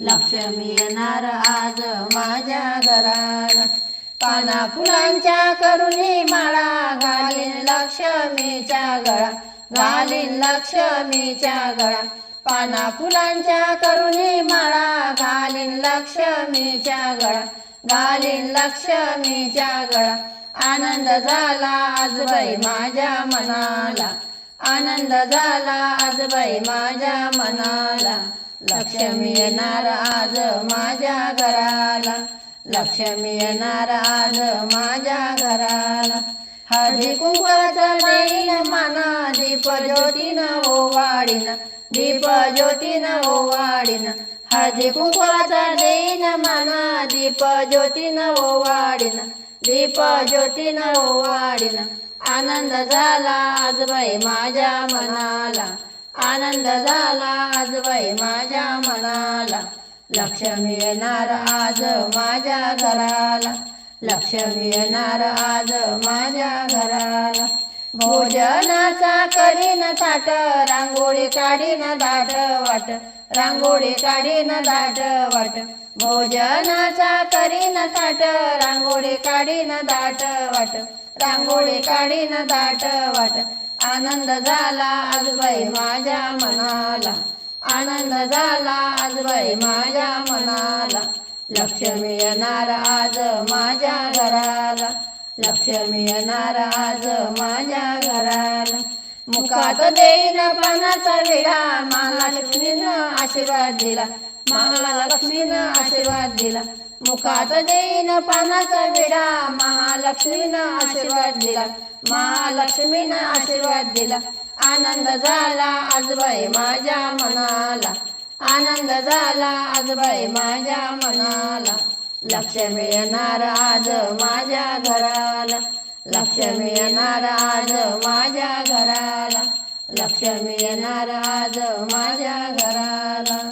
लक्ष्मी येणार आज माझ्या घराला. पाना फुलांच्या करुणी माळा घालीन लक्ष्मीच्या गळा घालीन लक्ष्मीच्या गळा. पाना फुलांच्या करुणी माळा घालीन लक्ष्मीच्या गळा घालीन लक्ष्मीच्या गळा. आनंद झाला आज बाई माझ्या मनाला आनंद झाला आज बाई माझ्या मनाला. लक्ष्मी येणार आज माझ्या घराला. लक्ष्मी येणार आज माझ्या घराला. हळदी कुंकवाचा देईन माना दीप ज्योतीन ओवाडीन दीप ज्योतीन ओवाडीन हळदी कुंकवाचा देईन माना दीप ज्योतीन ओवाडीन दीप ज्योतीन ओवाडीन आनंद झाला आज बाई माझ्या मनाला. आनंद झाला आज बाई माझ्या मनाला. लक्ष्मी येणार आज माझ्या घराला. लक्ष्मी येणार आज माझ्या घराला. भोजनाचा करीन थाट रांगोळी काढीन दाट वाट रांगोळी काढीन दाट वाट. भोजनाचा करीन थाट रांगोळी काढीन दाट वाट रांगोळी काढीन दाट वाट. आनंद झाला आज बाई माझ्या मनाला. आनंद झाला आज बाई माझ्या मनाला. लक्ष्मी येणार आज माझ्या घराला. लक्ष्मी येणार आज माझ्या घराला. मुखात देईन पानाचा विडा महालक्ष्मीनं आशीर्वाद दिला. महालक्ष्मीनं आशीर्वाद दिला. मुखात देईन पानाचा विडा. महालक्ष्मीनं आशीर्वाद दिला. महालक्ष्मीनं आशीर्वाद दिला. आनंद झाला आजबाई माझ्या मनाला. आनंद झाला आजबाई माझ्या मनाला. लक्ष मिळणार आज माझ्या घराला. लक्ष मिळणार आज माझ्या घराला. लक्ष्मी मिळणार आज माझ्या घराला.